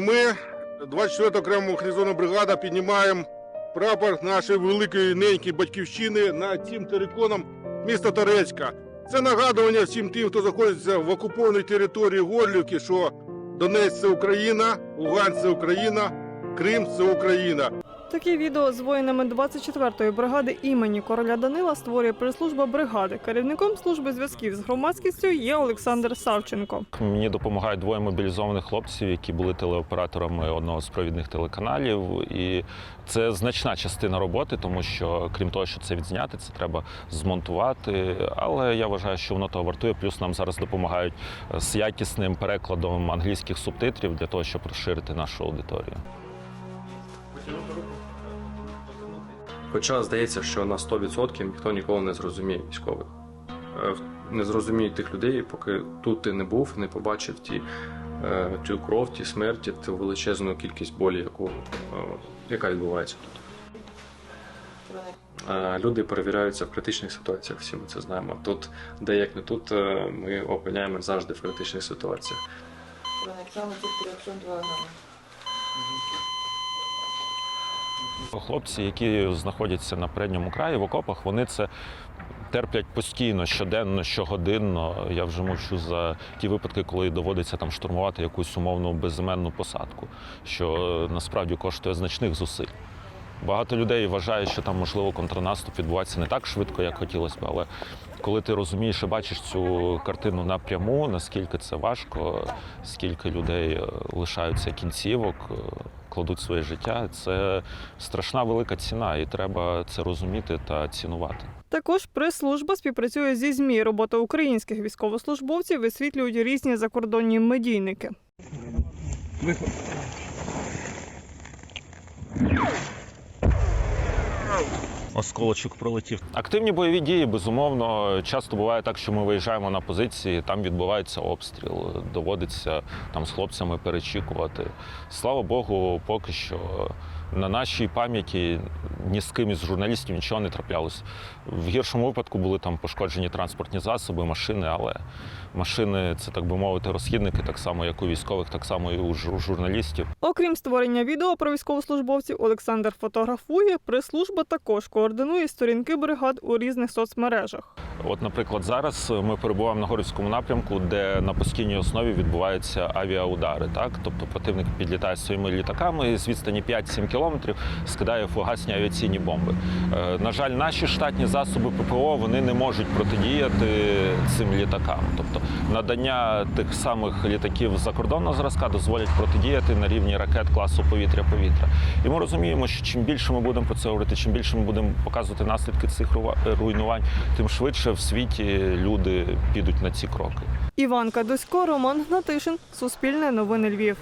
Ми, 24 окрема механізована бригада, піднімаємо прапор нашої великої неньки батьківщини над цим териконом міста Торецька. Це нагадування всім тим, хто знаходиться в окупованій території Горлівки, що Донець це Україна, Луганськ це Україна, Крим це Україна. Такі відео з воїнами 24-ї бригади імені короля Данила створює прес-служба бригади. Керівником служби зв'язків з громадськістю є Олександр Савченко. Мені допомагають двоє мобілізованих хлопців, які були телеоператорами одного з провідних телеканалів. І це значна частина роботи, тому що крім того, що це відзняти, це треба змонтувати. Але я вважаю, що воно того вартує. Плюс нам зараз допомагають з якісним перекладом англійських субтитрів для того, щоб розширити нашу аудиторію. Хоча здається, що на 100% ніхто ніколи не зрозуміє військових. Е, Не зрозуміє тих людей, поки тут ти не був, не побачив ті, е, цю кров, ті смерті, ту величезну кількість болі, яку, е, яка відбувається тут. Люди перевіряються в критичних ситуаціях, всі ми це знаємо. Тут, де як не тут, ми опиняємо завжди в критичних ситуаціях. Проникаємо тільки якщо два грами. Хлопці, які знаходяться на передньому краї в окопах, вони це терплять постійно, щоденно, щогодинно. Я вже мовчу за ті випадки, коли доводиться там штурмувати якусь умовну безіменну посадку, що е, насправді коштує значних зусиль. Багато людей вважають, що там можливо контрнаступ відбувається не так швидко, як хотілося б, але коли ти розумієш і бачиш цю картину напряму, наскільки це важко, скільки людей е, лишаються кінцівок, е, кладуть своє життя, це страшна велика ціна, і треба це розуміти та цінувати. Також прес-служба співпрацює зі ЗМІ. Робота українських військовослужбовців висвітлюють різні закордонні медійники. Осколочок пролетів. Активні бойові дії, безумовно, часто буває так, що ми виїжджаємо на позиції, там відбувається обстріл, доводиться там з хлопцями перечікувати. Слава Богу, поки що на нашій пам'яті ні з ким із журналістів нічого не траплялось. В гіршому випадку були там пошкоджені транспортні засоби, машини, але машини це так би мовити розхідники, так само як у військових, так само і у жур- журналістів. Окрім створення відео про військовослужбовців, Олександр фотографує. Прес-служба також координує сторінки бригад у різних соцмережах. От, наприклад, зараз ми перебуваємо на Горівському напрямку, де на постійній основі відбуваються авіаудари. Так, тобто противник підлітає своїми літаками з відстані 5-7 кілометрів, скидає фугасні авіаційні бомби. Е, на жаль, наші штатні засоби ППО вони не можуть протидіяти цим літакам. Тобто надання тих самих літаків закордонного зразка дозволять протидіяти на рівні ракет класу повітря-повітря. І ми розуміємо, що чим більше ми будемо про це говорити, чим більше ми будемо показувати наслідки цих руйнувань, тим швидше в світі люди підуть на ці кроки. Іван Кадусько, Роман Гнатишин, Суспільне новини Львів.